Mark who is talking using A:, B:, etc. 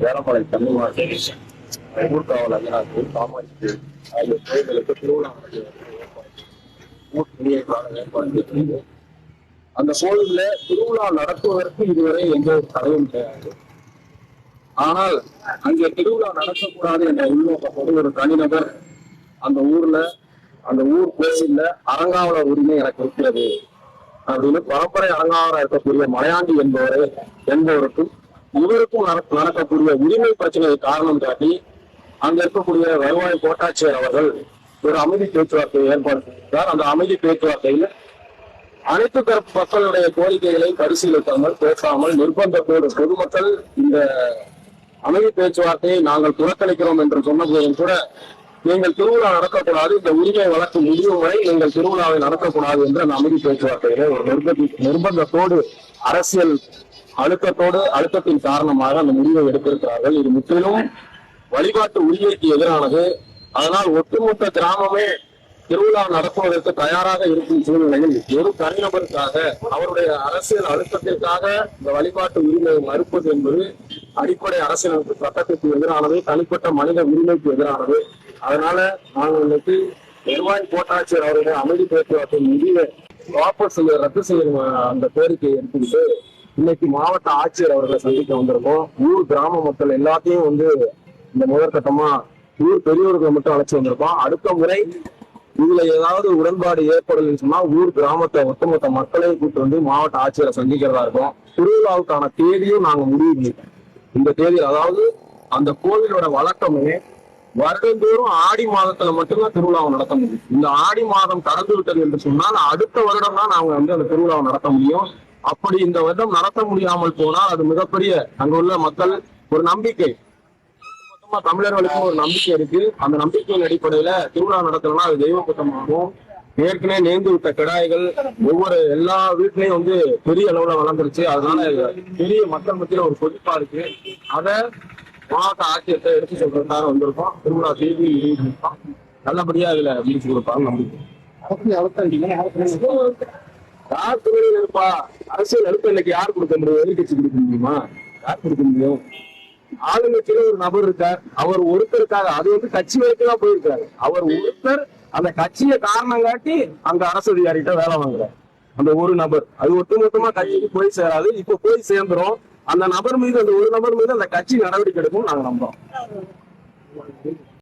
A: வேலமலை தண்ணிமாசி ஊர்காவல் அங்கனாக்கு காமாட்சி ஆகிய கோயில்களுக்கு திருவிழா ஊர் அந்த கோயில்ல திருவிழா நடத்துவதற்கு இதுவரை எந்த ஒரு தடையும் கிடையாது. ஆனால் அங்கே திருவிழா நடக்கக்கூடாது என்ற உள்நோக்கத்தோடு ஒரு தனிநபர் அந்த ஊர்ல அந்த ஊர் கோயில்ல அறங்காவலர் உரிமை எனக்கு இருக்கிறது. அப்படின்னு பரம்பரை அலங்காரம் இருக்கக்கூடிய மலையாண்டி என்பவரை என்பவருக்கும் இவருக்கும் நடக்க- நடக்கக்கூடிய உரிமை பிரச்சனையை காரணம் காட்டி அங்க இருக்கக்கூடிய வருவாய் கோட்டாட்சியர் அவர்கள் ஒரு அமைதி பேச்சுவார்த்தையை ஏற்பாடு செய்தார் அந்த அமைதி பேச்சுவார்த்தையில் அனைத்து தரப்பு மக்களுடைய கோரிக்கைகளை பரிசீலிக்காமல் பேசாமல் நிர்பந்தத்தோடு பொதுமக்கள் இந்த அமைதி பேச்சுவார்த்தையை நாங்கள் புறக்கணிக்கிறோம் என்று சொன்ன போதும் கூட நீங்கள் திருவிழா நடத்தக்கூடாது இந்த உரிமை வழக்கு முடியும் வரை நீங்கள் திருவிழாவை நடத்தக்கூடாது என்று அந்த அமைதி பேச்சுவார்த்தையில ஒரு நிர்பந்தி நிர்பந்தத்தோடு அரசியல் அழுத்தத்தோடு அழுத்தத்தின் காரணமாக அந்த முடிவை எடுத்திருக்கிறார்கள். இது முற்றிலும் வழிபாட்டு உரிமைக்கு எதிரானது. அதனால் ஒட்டுமொத்த கிராமமே திருவிழா நடத்துவதற்கு தயாராக இருக்கும் சூழ்நிலையில் ஒரு தனிநபருக்காக அவருடைய அரசியல் அழுத்தத்திற்காக இந்த வழிபாட்டு உரிமையை மறுப்பது என்பது அடிப்படை அரசியலமைப்பு சட்டத்திற்கு எதிரானது தனிப்பட்ட மனித உரிமைக்கு எதிரானது. அதனால நாங்கள் இன்னைக்கு நிர்வாகி கோட்டாட்சியர் அவருடைய அமைதி பேச்சுவார்த்தை முடிவை வாபஸ் செய்ய ரத்து செய்யும் அந்த கோரிக்கையை எடுத்துக்கிட்டு இன்னைக்கு மாவட்ட ஆட்சியர் அவர்களை சந்திக்க வந்திருக்கோம். ஊர் கிராம மக்கள் எல்லாத்தையும் வந்து இந்த முதற்கட்டமா ஊர் பெரியவர்களை மட்டும் அழைச்சு வந்திருக்கோம். அடுத்த முறை இதுல ஏதாவது உடன்பாடு ஏற்படலைன்னு சொன்னா ஊர் கிராமத்தை ஒட்டுமொத்த மக்களையும் கூட்டு வந்து மாவட்ட ஆட்சியரை சந்திக்கிறதா இருக்கும். திருவிழாவுக்கான தேதியும் நாங்க முடிவு இந்த தேதி அதாவது அந்த கோவிலோட வழக்கமே வருடந்தோறும் ஆடி மாதத்துல மட்டும்தான் திருவிழாவை நடத்த முடியும். இந்த ஆடி மாதம் கடந்து விட்டது என்று சொன்னால் அடுத்த வருடம் தான் நாங்க வந்து அந்த திருவிழாவை நடத்த முடியும். அப்படி இந்த வருடம் நடத்த முடியாமல் போனால் அது மிகப்பெரிய அங்குள்ள மக்கள் ஒரு நம்பிக்கை. மொத்தமா தமிழர்களுக்கும் ஒரு நம்பிக்கை இருக்கு. அந்த நம்பிக்கையின் அடிப்படையில திருவிழா நடத்தணும்னா அது தெய்வ குத்தமாகும். ஏற்கனவே நேர்ந்து விட்ட கிடாய்கள் ஒவ்வொரு எல்லா வீட்லயும் வந்து பெரிய அளவுல வளர்ந்துருச்சு. அதனால பெரிய மக்கள் மத்தியில ஒரு கொதிப்பா இருக்கு. அத மாவட்ட ஆட்சியத்தை எடுத்து சொல்றதுக்காக வந்திருக்கோம்? திருவிழா இருக்கோம் நல்லபடியா இதுல முடிச்சு கொடுப்பாங்க நம்பிக்கை. யார் திருவிழா இருப்பா அரசியல் அழுத்தம் இன்னைக்கு யார் கொடுக்க முடியும்? எதிர்கட்சி கொடுக்க முடியுமா? யார் கொடுக்க முடியும்? ஆளுங்கட்சியில ஒரு நபர் இருக்கார். அவர் ஒருத்தருக்காக அது வந்து கட்சி வரைக்கும் தான் போயிருக்காரு. அவர் ஒருத்தர் அந்த கட்சியை காரணம் காட்டி அங்க அரசு அதிகாரிகிட்ட வேலை வாங்குறாரு. அந்த ஒரு நபர். அது ஒட்டுமொத்தமா கட்சிக்கு போய் சேராது. இப்ப போய் சேர்ந்துரும். அந்த நபர் மீது அந்த ஒரு நபர் மீது அந்த கட்சி நடவடிக்கை எடுக்கும் நாங்க நம்புறோம்.